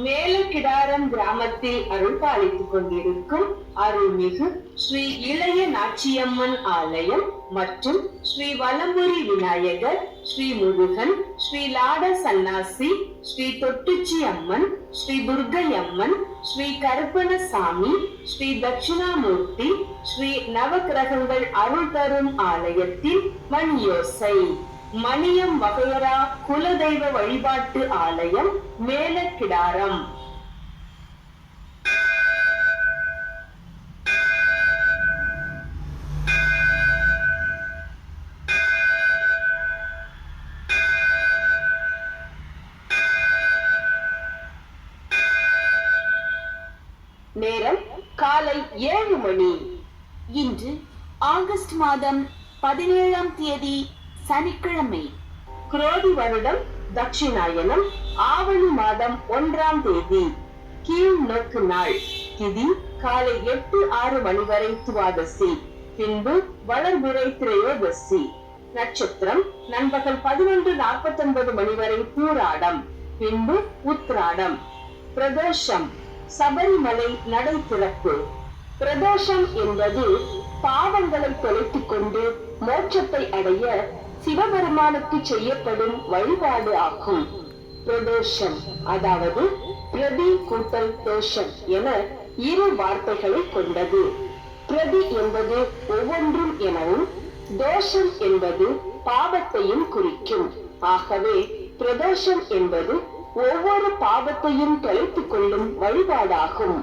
மேலக்கிடாரம் கிராமத்தில் அருள் பாலித்துக் கொண்டிருக்கும் அருள்மிகு ஸ்ரீ இளைய நாச்சியம்மன் ஆலயம் மற்றும் ஸ்ரீ வலம்புரி விநாயகர் ஸ்ரீ முருகன் ஸ்ரீ லாட சன்னாசி ஸ்ரீ தொட்டுச்சி அம்மன் ஸ்ரீ துர்கையம்மன் ஸ்ரீ கருப்பணசாமி ஸ்ரீ தட்சிணாமூர்த்தி ஸ்ரீ நவகிரகங்கள் அருள் தரும் ஆலயத்தின் மண் யோசை மணியம் வகையரா குலதெய்வ வழிபாட்டு ஆலயம் மேலக்கிடாரம். நேரம் காலை ஏழு மணி. இன்று ஆகஸ்ட் மாதம் பதினேழாம் தேதி சனிக்கிழமை குரோதி வருடம் தட்சிணாயனம் ஆவணி மாதம் ஒன்றாம் தேதி கீழ் நோக்கு நாள் திதி காலை எட்டு ஆறு மணி வரை துவாதசி பின்பு வளர்பிறை திரையோதசி நட்சத்திரம் நண்பகல் பதினொன்று நாற்பத்தி ஒன்பது மணி வரை பூராடம் பின்பு உத்ராடம் பிரதோஷம் சபரிமலை நடை திறப்பு. பிரதோஷம் என்பது பாவங்களை தொலைத்துக் கொண்டு மோட்சத்தை அடைய சிவபெருமானுக்கு செய்யப்படும் வழிபாடு ஆகும். பிரதோஷம் அதாவது பிரதி கூட்டல் தோஷம் என இரு வார்த்தைகளை கொண்டது. பிரதி என்பது ஒவ்வொன்றும் எனவும் தோஷம் என்பது பாவத்தையும் குறிக்கும். ஆகவே பிரதோஷம் என்பது ஒவ்வொரு பாவத்தையும் தொலைத்துக் கொள்ளும் வழிபாடாகும்.